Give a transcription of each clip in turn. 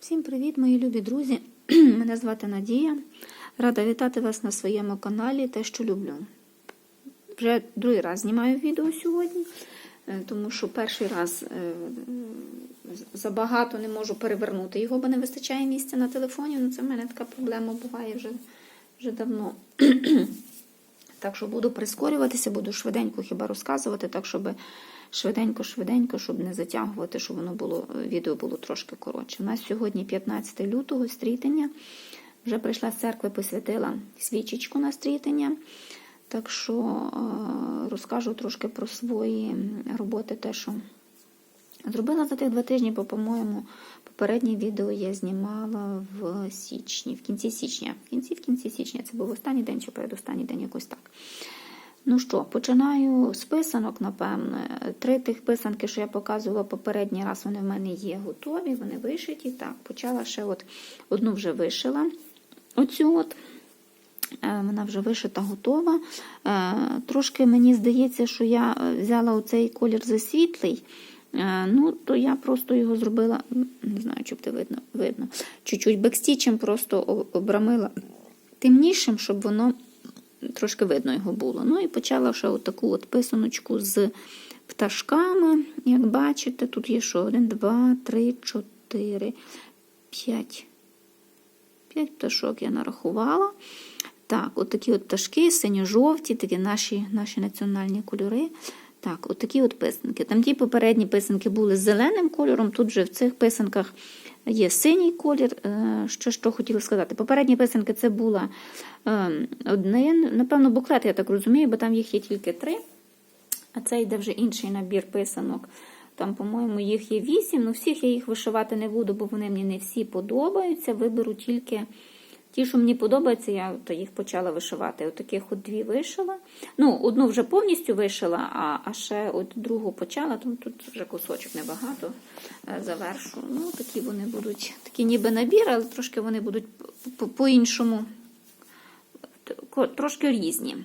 Всім привіт, мої любі друзі! Мене звати Надія. Рада вітати вас на своєму каналі Те, що люблю. Вже другий раз знімаю відео сьогодні, е, тому що перший раз е, забагато не можу перевернути його, бо не вистачає місця на телефоні. Ну, це в мене така проблема буває вже, вже давно. Так що буду прискорюватися, буду швиденько хіба розказувати, так щоб швиденько-швиденько, щоб не затягувати, щоб воно було відео було трошки коротше. У нас сьогодні 15 лютого стрітення. Вже прийшла з церкви, посвятила свічечку на стрітення. Так що е, розкажу трошки про свої роботи, те, що зробила за тих два тижні, бо, по-моєму, попереднє відео я знімала в січні, в кінці січня. В кінці в кінці січня це був останній день чи передостанній день, якось так. Ну що, починаю з писанок, напевне. Три тих писанки, що я показувала попередній раз, вони в мене є готові, вони вишиті. Так, почала ще от одну вже вишила. Оцю от. Вона вже вишита, готова. Трошки мені здається, що я взяла оцей колір засвітлий. Ну, то я просто його зробила, не знаю, чи буде видно, видно. Чуть-чуть бекстічем просто обрамила темнішим, щоб воно трошки видно його було. Ну і почала ще отаку от писаночку з пташками. Як бачите, тут є що? Один, два, три, чотири, п'ять. П'ять пташок я нарахувала. Так, от такі от пташки, синьо-жовті, такі наші наші національні кольори. Так, от такі от писанки. Там ті попередні писанки були з зеленим кольором, тут же в цих писанках є синій колір. Що що хотіла сказати? Попередні писанки це була один, напевно, буклет, я так розумію, бо там їх є тільки три. А це йде вже інший набір писанок. Там, по-моєму, їх є вісім. Ну, всіх я їх вишивати не буду, бо вони мені не всі подобаються. Виберу тільки ті, що мені подобаються, я то їх почала вишивати. От таких от дві вишила. Ну, одну вже повністю вишила, а а ще от другу почала, тому тут вже кусочок небагато завершу. Ну, такі вони будуть, такі ніби набір, але трошки вони будуть по-іншому, трошки різні.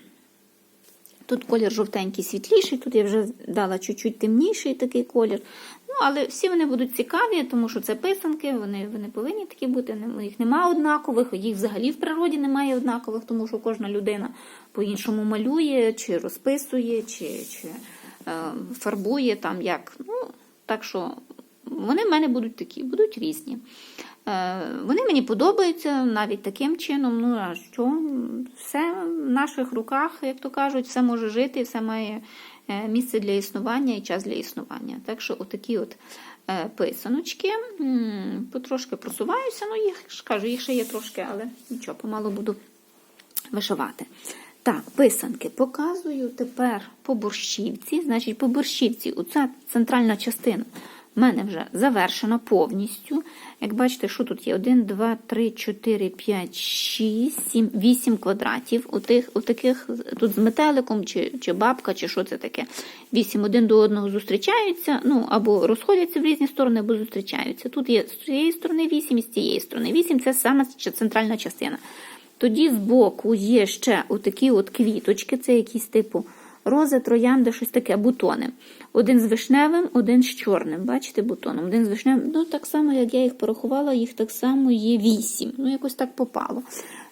Тут колір жовтенький, світліший, тут я вже дала чуть-чуть темніший такий колір. Але всі вони будуть цікаві, тому що це писанки, вони вони повинні такі бути. Їх немає однакових, їх взагалі в природі немає однакових, тому що кожна людина по-іншому малює, чи розписує, чи чи е, фарбує там як. Ну, Так що вони в мене будуть такі, будуть різні. Е, Вони мені подобаються навіть таким чином. Ну, а що? Все в наших руках, як то кажуть, все може жити, все має місце для існування і час для існування. Так що, отакі от писаночки, потрошки просуваюся, ну, їх кажу, їх ще є трошки, але нічого, помалу буду вишивати. Так, писанки показую тепер по борщівці. Значить, по борщівці, оця центральна частина в мене вже завершена повністю. Як бачите, що тут є? 1, 2, 3, 4, 5, 6, 7, 8 квадратів. Отих, отаких, тут з метеликом, чи чи бабка, чи що це таке. 8 один до одного зустрічаються, ну, або розходяться в різні сторони, або зустрічаються. Тут є з цієї сторони 8 і з цієї сторони 8 це саме центральна частина. Тоді збоку є ще отакі от квіточки, це якісь типу рози, троянди, щось таке, бутони. Один з вишневим, один з чорним. Бачите, бутоном. Один з вишневим. Ну, так само, як я їх порахувала, їх так само є вісім. Ну, якось так попало.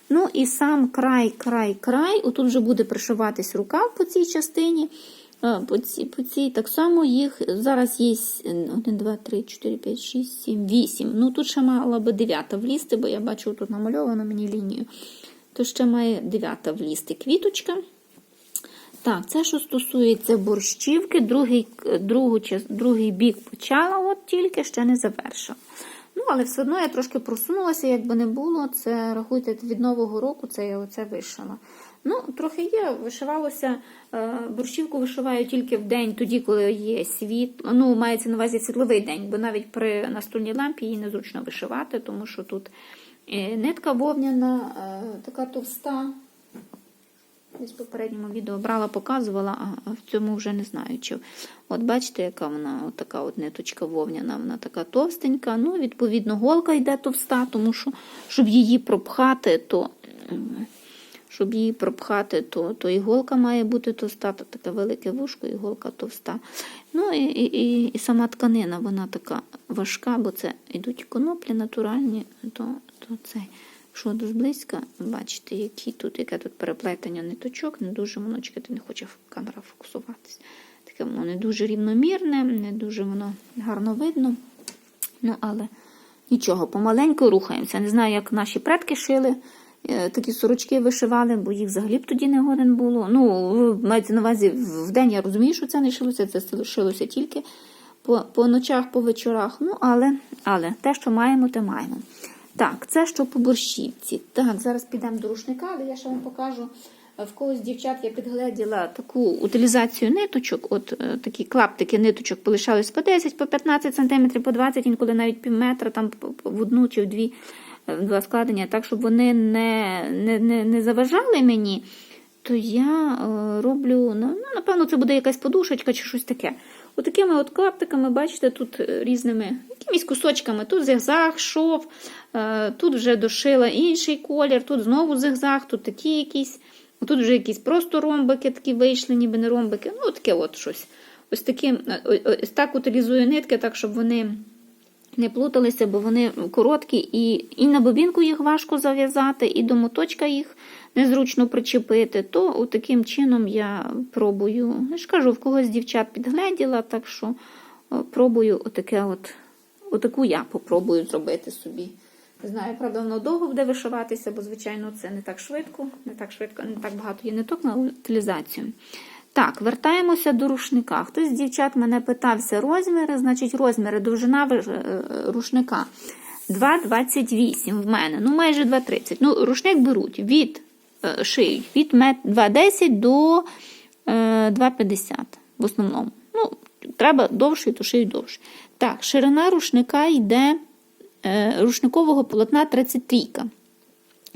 Ну, і сам край, край, край. Отут вже буде пришиватись рукав по цій частині. По цій, по цій так само їх зараз є 1, 2, 3, 4, 5, 6, 7, 8. Ну, тут ще мала би 9 влізти, бо я бачу, тут намальовано мені лінію. То ще має 9 влізти квіточка. Так, це що стосується борщівки, другий другу, другий бік почала, от тільки ще не завершила. Ну, але все одно я трошки просунулася, якби не було, це рахуйте, від Нового року це я оце вишила. Ну, трохи є, вишивалося, борщівку вишиваю тільки в день, тоді, коли є світ. Ну, мається на увазі світловий день, бо навіть при настольній лампі її незручно вишивати, тому що тут нитка вовняна, така товста. Десь в попередньому відео брала, показувала, а в цьому вже не знаю. чи. От бачите, яка вона от така от ниточка вовняна, вона така товстенька. Ну, відповідно, голка йде товста, тому що, щоб її пропхати, то щоб її пропхати, то, то іголка має бути товста, то таке велике вушко, іголка товста. Ну і, і, і, сама тканина, вона така важка, бо це йдуть коноплі натуральні, то, то цей. Якщо зблизька, бачите, які тут, яке тут переплетення ниточок, не дуже воно чекати, не хоче камера фокусуватись. Таке воно не дуже рівномірне, не дуже воно гарно видно. Ну, але нічого, помаленьку рухаємося. Не знаю, як наші предки шили, е, такі сорочки вишивали, бо їх взагалі б тоді не годен було. Ну, мається на увазі, в день я розумію, що це не шилося, це шилося тільки по, по ночах, по вечорах. Ну, але, але те, що маємо, те маємо. Так, це що по борщівці. Так, зараз підемо до рушника, але я ще вам покажу. е, В когось дівчат я підгледіла таку утилізацію ниточок, от е, такі клаптики ниточок полишались по 10, по 15 см, по 20, інколи навіть пів метра, там в одну чи в дві, е, в два складення, так, щоб вони не, не, не, не заважали мені, то я е, роблю, ну, ну, напевно, це буде якась подушечка чи щось таке. Отакими от клаптиками, бачите, тут е, різними якимись кусочками. Тут зигзаг, шов, е, тут вже дошила інший колір, тут знову зигзаг, тут такі якісь. Тут вже якісь просто ромбики такі вийшли, ніби не ромбики. Ну, таке от щось. Ось таким, е, ось так утилізую нитки, так, щоб вони не плуталися, бо вони короткі, і, і на бобінку їх важко зав'язати, і до моточка їх незручно причепити. То таким чином я пробую. Я ж кажу, в когось дівчат підгледіла, так що о, пробую отаке от, отаку я попробую зробити собі. Знаю, правда, воно довго буде вишиватися, бо, звичайно, це не так швидко, не так швидко, не так багато є ниток на утилізацію. Так, вертаємося до рушника. Хтось з дівчат мене питався розміри, значить, розміри довжина е, рушника 2,28 в мене, ну майже 2,30. Ну, рушник беруть від е, шиють від мет- 2,10 до е, 2,50 в основному. Ну, треба довший, то шиють довше. Так, ширина рушника йде е, рушникового полотна 33.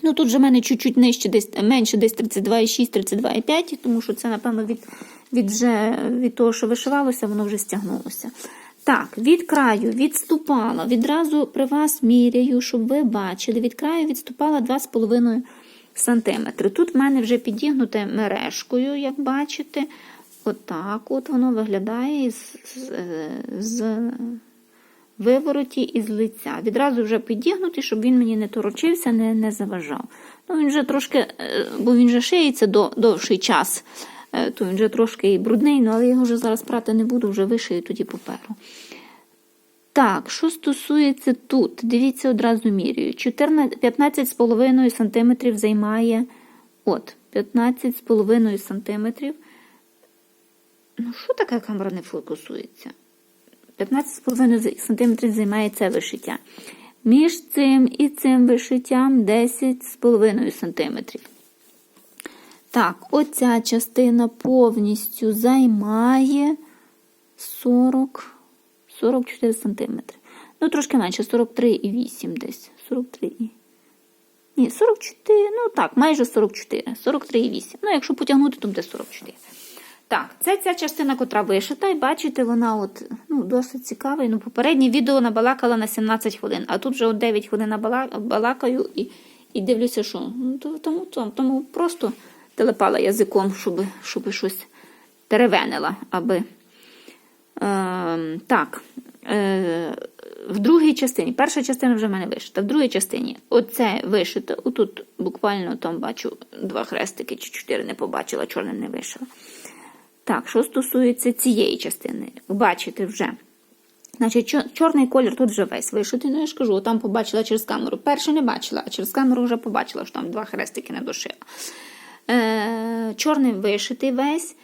Ну, тут же в мене чуть-чуть нижче, десь менше, десь 32,6, 32,5, тому що це, напевно, від, від, вже, від того, що вишивалося, воно вже стягнулося. Так, від краю відступала. Відразу при вас міряю, щоб ви бачили, від краю відступала 2,5 см. Тут в мене вже підігнуте мережкою, як бачите. Отак от воно виглядає з, з, з вивороті і з лиця. Відразу вже підігнутий, щоб він мені не торочився, не, не заважав. Ну, він вже трошки, е, бо він вже шиється до, довший час, е, то він вже трошки і брудний, ну, але його вже зараз прати не буду, вже вишию тоді паперу. Так, що стосується тут, дивіться, одразу міряю. 14 15,5 см займає. От, 15,5 см. Ну, що таке камера не фокусується? 15,5 см займає це вишиття. Між цим і цим вишиттям 10,5 см. Так, оця частина повністю займає 40, 44 см. Ну, трошки менше, 43,8 десь. 43. Ні, 44, ну так, майже 44, 43,8. Ну, якщо потягнути, то буде 44. Так, це ця частина, котра вишита, і бачите, вона от, ну, досить цікава. Ну, попереднє відео набалакала на 17 хвилин, а тут вже от 9 хвилин балакаю і, і дивлюся, що. Ну, то, тому, тому, тому просто телепала язиком, щоб, щоб щось теревенила, аби. Е, так, е, в другій частині, перша частина вже в мене вишита. В другій частині оце вишито. Отут буквально там бачу два хрестики чи чотири не побачила, чорним не вишила. Так, що стосується цієї частини, бачите вже. Значить, чорний колір тут вже весь вишитий. Ну, я ж кажу, там побачила через камеру. Перше не бачила, а через камеру вже побачила, що там два хрестики не дошила. Е, чорний вишитий весь.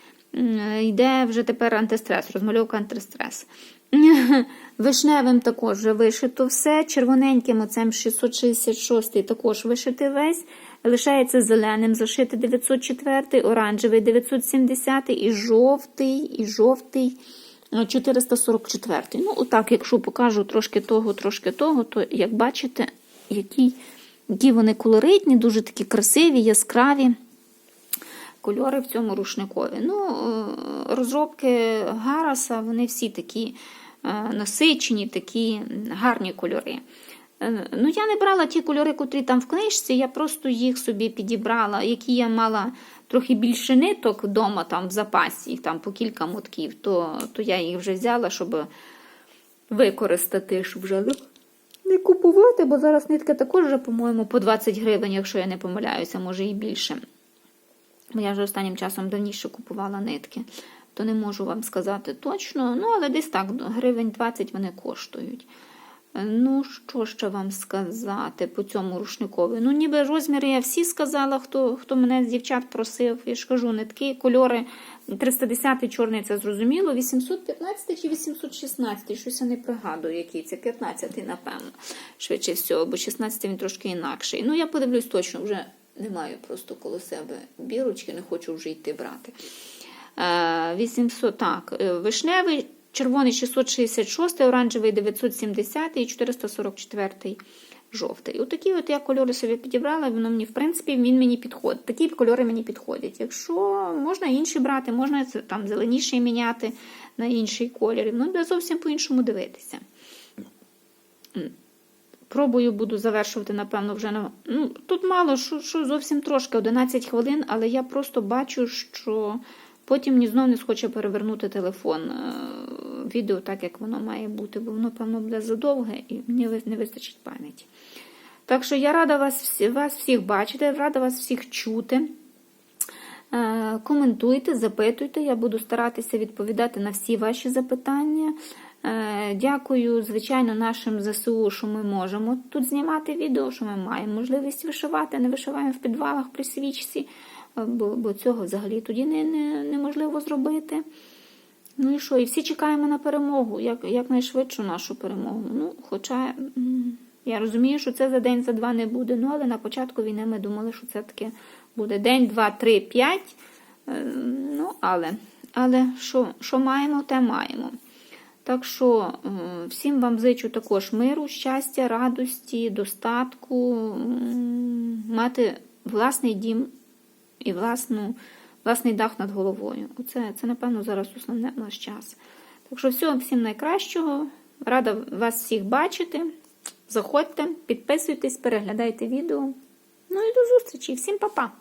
Йде вже тепер антистрес, розмальовка антистрес. Вишневим також вже вишито все. Червоненьким оцем 666 також вишитий весь. Лишається зеленим зашити 904, оранжевий 970 і жовтий, і жовтий е, 444. Ну, отак, якщо покажу трошки того, трошки того, то як бачите, які, які вони колоритні, дуже такі красиві, яскраві кольори в цьому рушникові. Ну, е, розробки Гараса, вони всі такі е, насичені, такі гарні кольори. Е, Ну, я не брала ті кольори, котрі там в книжці, я просто їх собі підібрала, які я мала трохи більше ниток вдома там в запасі, там по кілька мотків, то, то я їх вже взяла, щоб використати, щоб вже не- не купувати, бо зараз нитки також вже, по-моєму, по 20 гривень, якщо я не помиляюся, може і більше. Я вже останнім часом давніше купувала нитки, то не можу вам сказати точно. Ну, але десь так, гривень 20 вони коштують. Е, Ну, що ще вам сказати по цьому рушникові? Ну, ніби розміри я всі сказала, хто, хто мене з дівчат просив. Я ж кажу, нитки, кольори 310 чорний, це зрозуміло. 815 чи 816, щось я не пригадую, який це 15-й, напевно, швидше всього, бо 16 він трошки інакший. Ну, я подивлюсь точно, вже не маю просто коло себе бірочки, не хочу вже йти брати. Е, 800, так, е, вишневий, червоний 666, оранжевий 970 і 444 жовтий. Отакі от я кольори собі підібрала, воно мені, в принципі, він мені підходить. Такі кольори мені підходять. Якщо можна інші брати, можна там зеленіший міняти на інший колір. Ну, де зовсім по-іншому дивитися. Пробую буду завершувати, напевно, вже. Ну, тут мало, що, що зовсім трошки, 11 хвилин, але я просто бачу, що потім ні знов не схоче перевернути телефон е, відео так, як воно має бути, бо воно, певно, буде задовге і мені не вистачить пам'яті. Так що я рада вас, вас всіх бачити, рада вас всіх чути. Е, Коментуйте, запитуйте, я буду старатися відповідати на всі ваші запитання. Е, Дякую, звичайно, нашим ЗСУ, що ми можемо тут знімати відео, що ми маємо можливість вишивати, не вишиваємо в підвалах при свічці, бо, бо цього взагалі тоді не, не, неможливо зробити. Ну і що, і всі чекаємо на перемогу, як, якнайшвидшу нашу перемогу. Ну, хоча я розумію, що це за день, за два не буде. Ну, але на початку війни ми думали, що це таке буде день, два, три, п'ять. Е, Ну, але, але що, що маємо, те маємо. Так що е, всім вам зичу також миру, щастя, радості, достатку, мати власний дім і власну, власний дах над головою. Оце, це, напевно, зараз основне в наш час. Так що всього всім найкращого. Рада вас всіх бачити. Заходьте, підписуйтесь, переглядайте відео. Ну і до зустрічі. Всім па-па!